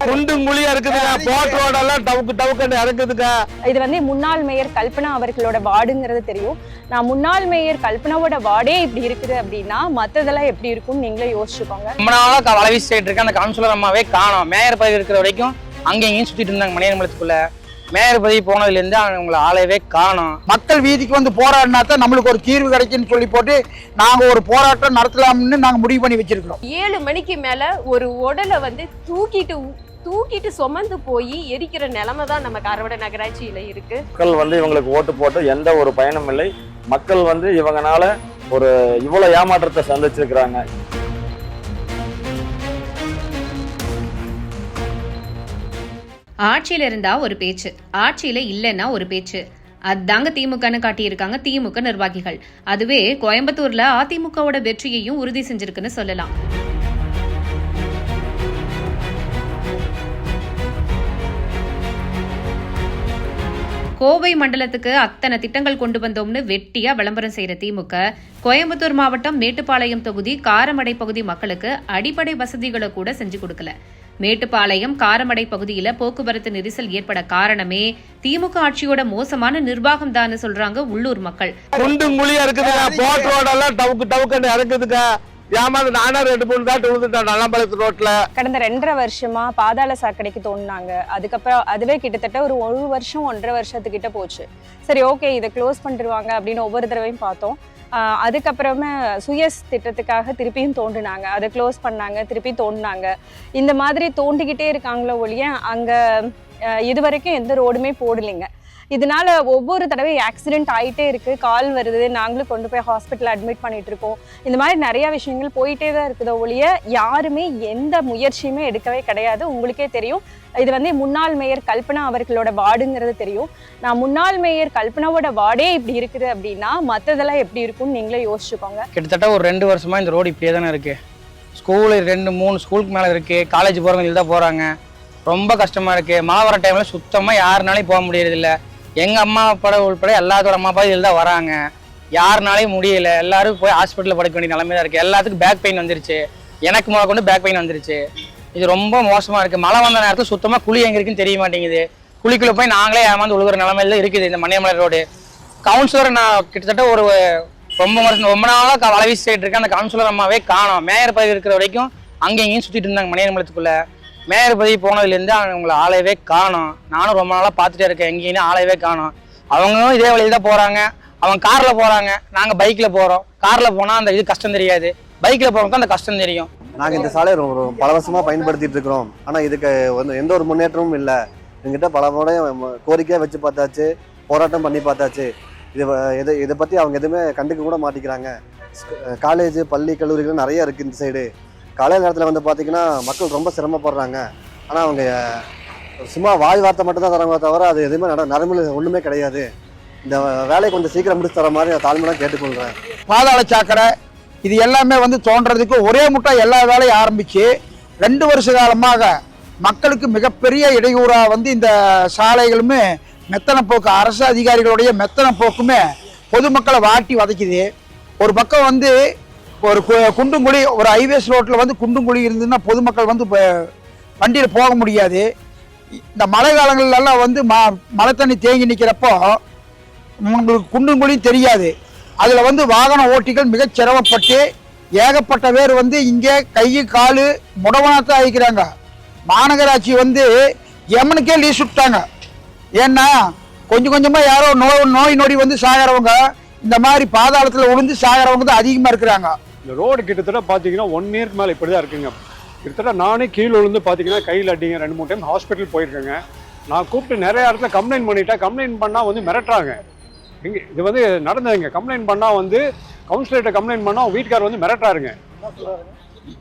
குண்டும் குழியா இருக்குதுங்க. போட் ரோடெல்லாம் டவுக்கு டவுக்குன்னு இறக்குதுங்க இது வந்து முன்னாள் மேயர் கல்பனா அவர்களோட வார்டுங்கிறது தெரியும். நான் முன்னாள் மேயர் கல்பனாவோட வார்டே இப்படி இருக்குது அப்படின்னா மத்ததெல்லாம் எப்படி இருக்கும்னு நீங்களே யோசிச்சுக்கோங்க. ரொம்ப நாளா க- வலை வீசிட்டு இருக்க அந்த கவுன்சிலர் அம்மாவே காணோம். மேயர் பதவி இருக்கிற வரைக்கும் அங்கேயும் இங்கேயும் சுத்திட்டு இருந்தாங்க மணியமலத்துக்குள்ள மேயர் பதவி போனதுல இருந்து அவங்களை ஆளவே காணோம். மக்கள் வீதிக்கு வந்து போராடினா தான் நம்மளுக்கு ஒரு தீர்வு கிடைக்குன்னு சொல்லி போட்டு நாங்க ஒரு போராட்டம் நடத்தலாம்னு நாங்க முடிவு பண்ணி வச்சிருக்கிறோம். ஏழு மணிக்கு மேல ஒரு உடலை வந்து தூக்கிட்டு தூக்கிட்டு சுமந்து போய் எரிக்கிற நிலைமை தான் நம்ம காரவட நகராட்சியில இருக்கு. மக்கள் வந்து இவங்களுக்கு ஓட்டு போட்டு எந்த ஒரு பயனும் இல்லை. மக்கள் வந்து இவங்கனால ஒரு இவ்வளவு ஏமாற்றத்தை சந்திச்சிருக்கிறாங்க. ஆட்சியில இருந்தா ஒரு பேச்சு ஆட்சியில இல்லைன்னா ஒரு பேச்சு. அதாங்க திமுகன்னு காட்டியிருக்காங்க திமுக நிர்வாகிகள். அதுவே கோயம்புத்தூர்ல அதிமுகவோட வெற்றியையும் உறுதி செஞ்சிருக்குன்னு சொல்லலாம். கோவை மண்டலத்துக்கு அத்தனை திட்டங்கள் கொண்டு வந்தோம்னு வெட்டியா விளம்பரம் செய்யற திமுக. கோயம்புத்தூர் மாவட்டம் மேட்டுப்பாளையம் தொகுதி காரமடை பகுதி மக்களுக்கு அடிப்படை வசதிகளை கூட செஞ்சு கொடுக்கல. மேட்டுப்பாளையம் காரமடை பகுதியில போக்குவரத்து நெரிசல் ஏற்பட காரணமே திமுக ஆட்சியோட மோசமான நிர்வாகம் தான் சொல்றாங்க உள்ளூர் மக்கள். குண்டு குழியா இருக்குதுங்க ஏமாந்து நானா ரெண்டு மூணு தாட்டு விழுந்துட்டேன் நல்லம்பலத்து ரோட்ல. கடந்த ரெண்டரை வருஷமா பாதாள சாக்கடைக்கு தோணுனாங்க. அதுக்கப்புறம் அதுவே கிட்டத்தட்ட ஒரு ஒரு வருஷம் ஒன்றரை வருஷத்துக்கிட்ட போச்சு. சரி ஓகே இதை க்ளோஸ் பண்ணிடுவாங்க அப்படின்னு ஒவ்வொரு தடவையும் பார்த்தோம். அதுக்கப்புறமே சுயஸ் திட்டத்துக்காக திருப்பியும் தோண்டினாங்க. அதை க்ளோஸ் பண்ணாங்க திருப்பி தோண்டினாங்க. இந்த மாதிரி தோண்டிக்கிட்டே இருக்காங்களோ ஒழிய அங்கே இது வரைக்கும் எந்த ரோடுமே போடலைங்க. இதனால ஒவ்வொரு தடவை ஆக்சிடென்ட் ஆகிட்டே இருக்கு. கால் வருது. நாங்களும் கொண்டு போய் ஹாஸ்பிட்டல் அட்மிட் பண்ணிட்டு இருக்கோம். இந்த மாதிரி நிறைய விஷயங்கள் போயிட்டே தான் இருக்குதோ ஒழிய யாருமே எந்த முயற்சியுமே எடுக்கவே கிடையாது. உங்களுக்கே தெரியும். இது வந்து முன்னாள் மேயர் கல்பனா அவர்களோட வார்டுங்கிறது தெரியும். நான் முன்னாள் மேயர் கல்பனாவோட வார்டே இப்படி இருக்குது அப்படின்னா மற்றதெல்லாம் எப்படி இருக்கும்னு நீங்களே யோசிச்சுக்கோங்க. கிட்டத்தட்ட ஒரு ரெண்டு வருஷமா இந்த ரோடு இப்படியே தானே இருக்கு. ஸ்கூலு ரெண்டு மூணு ஸ்கூலுக்கு மேலே இருக்கு. காலேஜ் போகிறவங்க தான் போகிறாங்க ரொம்ப கஷ்டமாக இருக்குது மழை வர டைமில் சுத்தமாக யாருனாலையும் போக முடியறதில்ல. எங்கள் அம்மா அப்பா உள்பட எல்லாத்தோட அம்மா அப்பா இதில் தான் வராங்க. யாருனாலையும் முடியல. எல்லாரும் போய் ஹாஸ்பிட்டலில் படுக்க வேண்டிய நிலமை தான் இருக்குது எல்லாத்துக்கும் பேக் பெயின் வந்துருச்சு. எனக்கு முதல் கொண்டு பேக் பெயின் வந்துருச்சு. இது ரொம்ப மோசமாக இருக்குது மழை வந்த நேரத்தில் சுத்தமாக குழி எங்கே இருக்குன்னு தெரிய மாட்டேங்குது. குழிக்குள்ளே போய் நாங்களே ஏமாந்து உழுகிற நிலமையில தான் இருக்குது இந்த மணியமலை ரோடு கவுன்சிலர் நான் கிட்டத்தட்ட ஒரு ரொம்ப வருஷம் ரொம்ப நாளாக க- வீசிட்டு இருக்கேன். அந்த கவுன்சிலர் அம்மாவே காணோம். மேயர் பதவி இருக்கிற வரைக்கும் அங்கேயும் இங்கேயும் இருந்தாங்க மணியமலத்துக்குள்ளே. மேயர் பதவி போனதுலேருந்து அவங்களை ஆளையவே காணும். நானும் ரொம்ப நாளாக பார்த்துட்டே இருக்கேன். எங்கேயும் ஆளையவே காணோம். அவங்களும் இதே வழியில தான் போகிறாங்க அவங்க காரில் போகிறாங்க நாங்கள் பைக்கில் போகிறோம் காரில் போனால் அந்த இது கஷ்டம் தெரியாது. பைக்கில் போகிறவங்க அந்த கஷ்டம் தெரியும். நாங்கள் இந்த சாலையை ரொம்ப ரொம்ப பல வருஷமாக பயன்படுத்திட்டு இருக்கிறோம். ஆனால் இதுக்கு வந்து எந்த ஒரு முன்னேற்றமும் இல்லை. எங்கிட்ட பல முறை கோரிக்கையாக வச்சு பார்த்தாச்சு. போராட்டம் பண்ணி பார்த்தாச்சு. இது இதை இதை பற்றி அவங்க எதுவுமே கண்டுக்க கூட மாட்டேங்கிறாங்க. காலேஜ் பள்ளி கல்லூரிகள் நிறைய இருக்குது இந்த சைடு காலை நேரத்தில் வந்து பார்த்திங்கன்னா மக்கள் ரொம்ப சிரமப்படுறாங்க. ஆனால் அவங்க சும்மா வாய் வார்த்தை மட்டும்தான் தராங்க தவிர அது எதுவுமே நட நடைமுறை ஒன்றுமே கிடையாது. இந்த வேலையை கொஞ்சம் சீக்கிரம் முடிச்சு தர மாதிரி நான் தாழ்மையாக கேட்டுக்கொள்கிறேன் பாதாள சாக்கடை இது எல்லாமே வந்து தோன்றதுக்கு ஒரே முட்டை எல்லா வேலையும் ஆரம்பித்து ரெண்டு வருஷ காலமாக மக்களுக்கு மிகப்பெரிய இடையூறாக வந்து இந்த சாலைகளுமே மெத்தனை போக்கு அரசு அதிகாரிகளுடைய மெத்தனை போக்குமே பொதுமக்களை வாட்டி வதைக்குது. ஒரு பக்கம் வந்து ஒரு கு- குண்டுங்குழி ஒரு ஹைவேஸ் ரோட்டில் வந்து குண்டுங்குழி இருந்ததுன்னா பொதுமக்கள் வந்து வண்டியில் போக முடியாது. இந்த மழை காலங்கள்லாம் வந்து ம மழை தண்ணி தேங்கி நிற்கிறப்போ உங்களுக்கு குண்டும் குழியும் தெரியாது. அதில் வந்து வாகன ஓட்டிகள் மிகச் சிரமப்பட்டு ஏகப்பட்ட பேர் வந்து இங்கே கை கால் முடவனத்தை அழிக்கிறாங்க. மாநகராட்சி வந்து எமனுக்கே லீஸ் விட்டாங்க ஏன்னா கொஞ்சம் கொஞ்சமாக யாரோ நோய் நோய் நொடி வந்து சாகிறவங்க இந்த மாதிரி பாதாளத்தில் விழுந்து சாகிறவங்க தான் அதிகமாக இருக்கிறாங்க. இந்த ரோடு கிட்டத்தட்ட பார்த்தீங்கன்னா ஒன் இயர்க்கு மேலே இப்படி தான் இருக்குங்க. கிட்டத்தட்ட நானே கீழே விழுந்து பார்த்தீங்கன்னா கையில் அடிங்க ரெண்டு மூணு டைம் ஹாஸ்பிட்டல் போயிருக்கேங்க. நான் கூப்பிட்டு நிறைய இடத்துல கம்ப்ளைண்ட் பண்ணிட்டேன். கம்ப்ளைண்ட் பண்ணால் வந்து மிரட்டுறாங்க. இங்கே இது வந்து நடந்ததுங்க. கம்ப்ளைண்ட் பண்ணால் வந்து கவுன்சிலர்கிட்ட கம்ப்ளைண்ட் பண்ணால் வீட்டுக்கார் வந்து மிரட்டுறாருங்க.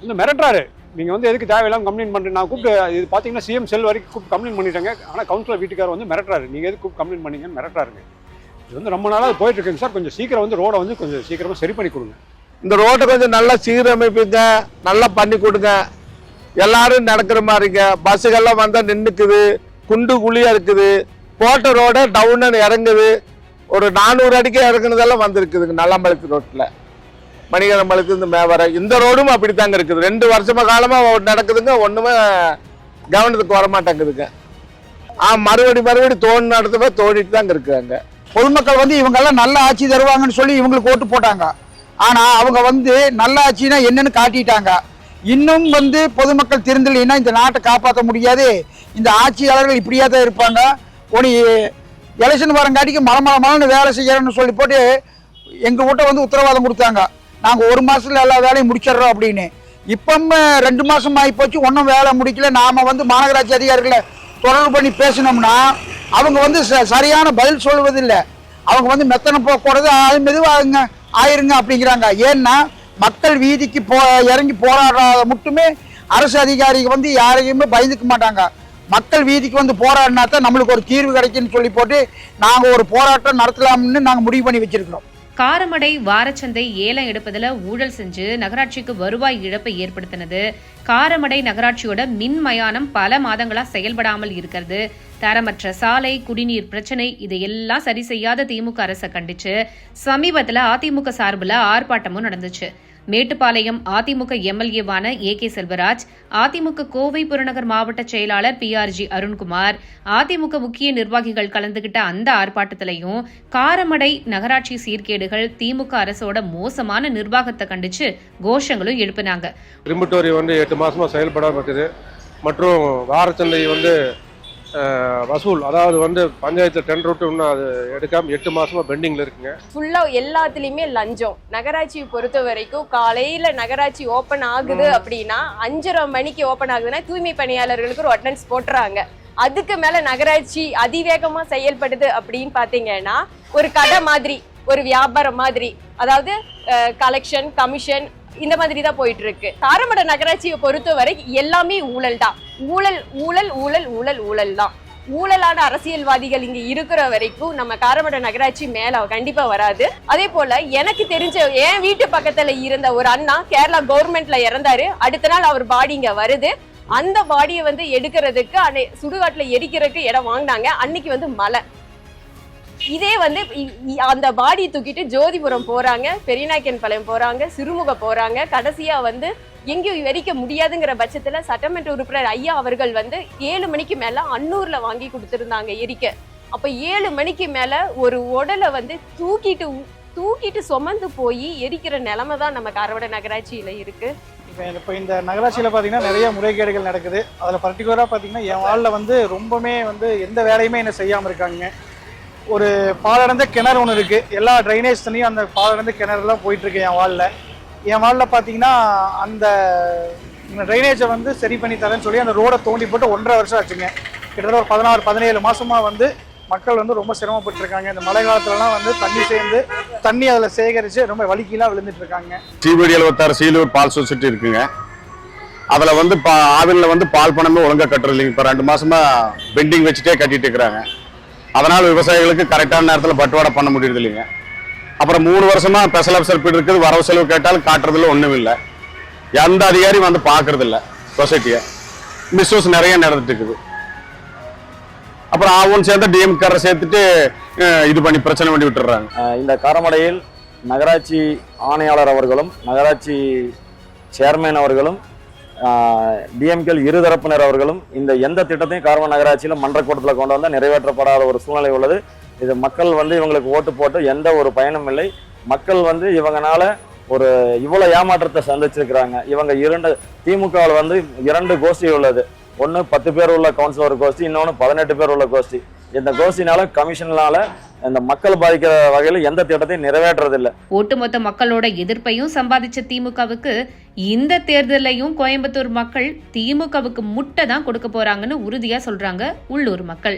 வந்து மிரட்டுறாரு. நீங்கள் வந்து எதுக்கு தேவையில்லாம கம்ப்ளைண்ட் பண்ணுறேன் நான் கூப்பிட்டு இது பார்த்தீங்கன்னா சிஎம் செல் வரைக்கும் கூப்பிட்டு கம்ப்ளைண்ட் பண்ணிட்டேங்க. ஆனால் கவுன்சிலர் வீட்டுக்கார் வந்து மிரட்டுறாரு. நீங்கள் எதுக்கு கூப்பிட்டு கம்ப்ளைண்ட் பண்ணீங்கன்னு மிரட்டுறாருங்க. இது வந்து ரொம்ப நாளாக போயிட்டு இருக்குங்க சார். கொஞ்சம் சீக்கிரம் வந்து ரோடை வந்து கொஞ்சம் சீக்கிரமாக சரி பண்ணி கொடுங்க. இந்த ரோட்டை கொஞ்சம் நல்லா சீரமைப்புங்க நல்லா பண்ணி கொடுங்க. எல்லாரும் நடக்கிற மாதிரிங்க. பஸ்ஸுகள்லாம் வந்தால் நின்றுக்குது குண்டு குழியாக இருக்குது. போட்ட ரோட டவுன்னு இறங்குது. ஒரு நானூறு அடிக்கு இறங்குனதெல்லாம் வந்திருக்குதுங்க நல்லம்பலத்து ரோட்டில். மணிகரம்பலத்து இந்த மேவரை இந்த ரோடும் அப்படித்தாங்க இருக்குது. ரெண்டு வருஷமா காலமாக நடக்குதுங்க ஒன்றுமே கவனத்துக்கு வர மாட்டேங்குதுங்க ஆ மறுபடி மறுபடி தோணு நடத்தவே தோண்டிட்டு தாங்க இருக்காங்க பொதுமக்கள் வந்து இவங்கெல்லாம் நல்ல ஆட்சி தருவாங்கன்னு சொல்லி இவங்களுக்கு ஓட்டு போட்டாங்க. ஆனால் அவங்க வந்து நல்ல என்னன்னு காட்டிட்டாங்க. இன்னும் வந்து பொதுமக்கள் திருந்தலைன்னா இந்த நாட்டை காப்பாற்ற முடியாது. இந்த ஆட்சியாளர்கள் இப்படியே தான் இருப்பாங்க. ஒனி எலெக்ஷன் வரங்காட்டிக்கு மலை மலை மலைன்னு வேலை செய்யறேன்னு சொல்லி போட்டு எங்கள் வீட்டை வந்து உத்தரவாதம் கொடுத்தாங்க. நாங்கள் ஒரு மாதத்தில் எல்லா வேலையும் முடிச்சிடுறோம் அப்படின்னு. இப்போ ரெண்டு மாதம் ஆகி போச்சு ஒன்றும் வேலை முடிக்கல. நாம வந்து மாநகராட்சி அதிகாரிகளை தொடர்பு பண்ணி பேசினோம்னா அவங்க வந்து ச- சரியான பதில் சொல்வதில்லை. அவங்க வந்து மெத்தனை போகக்கூடாது அது மெதுவாகுங்க ஆயிருங்க அப்படிங்கிறாங்க. ஏன்னா மக்கள் வீதிக்கு போ இறங்கி போராடுறத மட்டுமே அரசு அதிகாரிகள் வந்து யாரையுமே பயந்துக்க மாட்டாங்க. மக்கள் வீதிக்கு வந்து போராடினா தான் நம்மளுக்கு ஒரு தீர்வு கிடைக்குன்னு சொல்லி போட்டு நாங்கள் ஒரு போராட்டம் நடத்தலாம்னு நாங்கள் முடிவு பண்ணி வச்சிருக்கிறோம். காரமடை வாரச்சந்தை ஏலம் எடுப்பதில் ஊழல் செஞ்சு நகராட்சிக்கு வருவாய் இழப்பை ஏற்படுத்தினது. காரமடை நகராட்சியோட மின் மயானம் பல மாதங்களா செயல்படாமல் இருக்கிறது. தரமற்ற சாலை குடிநீர் பிரச்சனை இதையெல்லாம் சரி செய்யாத திமுக அரசை கண்டிச்சு சமீபத்தில் அதிமுக சார்பில் ஆர்ப்பாட்டமும் நடந்துச்சு. மேட்டுப்பாளையம் அதிமுக எம்எல்ஏவான ஏ கே செல்வராஜ் அதிமுக கோவை புறநகர் மாவட்ட செயலாளர் பிஆர்ஜி அருண்குமார் அதிமுக முக்கிய நிர்வாகிகள் கலந்துகிட்ட அந்த ஆர்ப்பாட்டத்திலையும் காரமடை நகராட்சி சீர்கேடுகள் திமுக அரசோட மோசமான நிர்வாகத்தை கண்டிச்சு கோஷங்களும் எழுப்பினாங்க. வந்து எட்டு மாசமா செயல்படாம இருக்குது. மற்றும் வாரச்சந்தை வந்து வசூல் அதாவது வந்து பஞ்சாயத்து டெண்டர் விட்டு இன்னும் அது எடுக்காம எட்டு மாசமா பெண்டிங்ல இருக்குங்க. ஃபுல்லா எல்லாத்துலயுமே லஞ்சம். நகராட்சியை பொறுத்த வரைக்கும் காலையில நகராட்சி ஓபன் ஆகுது அப்படின்னா அஞ்சரை மணிக்கு ஓபன் ஆகுதுன்னா தூய்மை பணியாளர்களுக்கு ஒரு அட்டன்ஸ் போட்டுறாங்க. அதுக்கு மேல நகராட்சி அதிவேகமா செயல்படுது அப்படின்னு பாத்தீங்கன்னா ஒரு கடை மாதிரி ஒரு வியாபாரம் மாதிரி அதாவது கலெக்ஷன் கமிஷன் இந்த மாதிரி தான் போயிட்டு இருக்கு. காரமட நகராட்சியை பொறுத்தவரை எல்லாமே ஊழல் தான் ஊழல் ஊழல் ஊழல் ஊழல் ஊழல் தான். ஊழலான அரசியல்வாதிகள் இங்க இருக்கிற வரைக்கும் நம்ம காரமட நகராட்சி மேல கண்டிப்பா வராது. அதே போல எனக்கு தெரிஞ்ச என் வீட்டு பக்கத்துல இருந்த ஒரு அண்ணா கேரளா கவர்மெண்ட்ல இறந்தாரு. அடுத்த நாள் அவர் பாடி இங்க வருது. அந்த பாடியை வந்து எடுக்கிறதுக்கு அன்னை சுடுகாட்டுல எரிக்கிறதுக்கு இடம் வாங்கினாங்க. அன்னைக்கு வந்து மழை. இதே வந்து அந்த பாடி தூக்கிட்டு ஜோதிபுரம் போறாங்க பெரியநாயக்கன் பாளையம் போறாங்க சிறுமுக போறாங்க. கடைசியா வந்து எங்கேயும் எரிக்க முடியாதுங்கிற பட்சத்துல சட்டமன்ற உறுப்பினர் ஐயா அவர்கள் வந்து ஏழு மணிக்கு மேல அன்னூர்ல வாங்கி கொடுத்துருந்தாங்க எரிக்க. அப்ப ஏழு மணிக்கு மேல ஒரு உடலை வந்து தூக்கிட்டு தூக்கிட்டு சுமந்து போய் எரிக்கிற நிலைமை தான் நம்ம காரவட நகராட்சியில இருக்கு. இப்போ இந்த நகராட்சியில் பார்த்தீங்கன்னா நிறைய முறைகேடுகள் நடக்குது. அதில் பர்டிகுலராக பார்த்தீங்கன்னா என் வாழ்ல வந்து ரொம்பவுமே வந்து எந்த வேலையுமே என்ன செய்யாமல் இருக்காங்க. ஒரு பாலடைந்த கிணறு ஒன்று இருக்குது எல்லா ட்ரைனேஜ் தண்ணியும் அந்த பாலடைந்த கிணறுலாம் போயிட்டுருக்கு என் வாலில் என் வாலில் பார்த்தீங்கன்னா அந்த ட்ரைனேஜை வந்து சரி பண்ணி தரேன்னு சொல்லி அந்த ரோடை தோண்டி போட்டு ஒன்றரை வருஷம் ஆச்சுங்க. கிட்டத்தட்ட ஒரு பதினாறு பதினேழு மாதமாக வந்து மக்கள் வந்து ரொம்ப சிரமப்பட்டுருக்காங்க. இந்த மழை காலத்துலலாம் வந்து தண்ணி சேர்ந்து தண்ணி அதில் சேகரித்து ரொம்ப வலிக்கெல்லாம் விழுந்துட்டுருக்காங்க. இருக்காங்க எழுபத்தாறு சீலூர் பால் சொசைட்டி இருக்குங்க. அதில் வந்து பா ஆவினில் வந்து பால் பணமே ஒழுங்காக கட்டுறது இல்லைங்க இப்போ ரெண்டு மாதமாக பெண்டிங் வச்சுட்டே கட்டிட்டு இருக்கிறாங்க. அதனால் விவசாயிகளுக்கு கரெக்டான நேரத்தில் பட்டுவாடை பண்ண முடியறது இல்லைங்க. அப்புறம் மூணு வருஷமா ஸ்பெஷல் ஆஃபீஸர் போயிட்டு இருக்குது. வரவு செலவு கேட்டாலும் காட்டுறதுல ஒன்றும் இல்லை. எந்த அதிகாரியும் வந்து பார்க்கறது இல்லை. சொசைட்டியை மிஸ்யூஸ் நிறைய நடந்துட்டு இருக்குது. அப்புறம் ஆவும் சேர்ந்து டிஎம் காரை சேர்த்துட்டு இது பண்ணி பிரச்சனை பண்ணி விட்டுறாங்க இந்த காரமடையில் நகராட்சி ஆணையாளர் அவர்களும் நகராட்சி சேர்மேன் அவர்களும் டிஎம்கேல் இருதரப்பினர் அவர்களும் இந்த எந்த திட்டத்தையும் கார்பன் நகராட்சியில் மன்றக்கூட்டத்தில் கொண்டு வந்தால் நிறைவேற்றப்படாத ஒரு சூழ்நிலை உள்ளது. இது மக்கள் வந்து இவங்களுக்கு ஓட்டு போட்டு எந்த ஒரு பயனும் இல்லை. மக்கள் வந்து இவங்கனால ஒரு இவ்வளோ ஏமாற்றத்தை சந்திச்சிருக்கிறாங்க. இவங்க இரண்டு திமுகவில் வந்து இரண்டு கோஷ்டி உள்ளது. ஒன்று பத்து பேர் உள்ள கவுன்சிலர் கோஷ்டி இன்னொன்று பதினெட்டு பேர் உள்ள கோஷ்டி. இந்த கோசினால கமிஷனால இந்த மக்கள் பாதிக்கிற வகையில் எந்த திட்டத்தையும் நிறைவேற்றுறதில்லை. ஒட்டுமொத்த மக்களோட எதிர்ப்பையும் சம்பாதிச்ச திமுகவுக்கு இந்த தேர்தலையும் கோயம்புத்தூர் மக்கள் திமுகவுக்கு முட்டை தான் கொடுக்க போறாங்கன்னு உறுதியா சொல்றாங்க உள்ளூர் மக்கள்.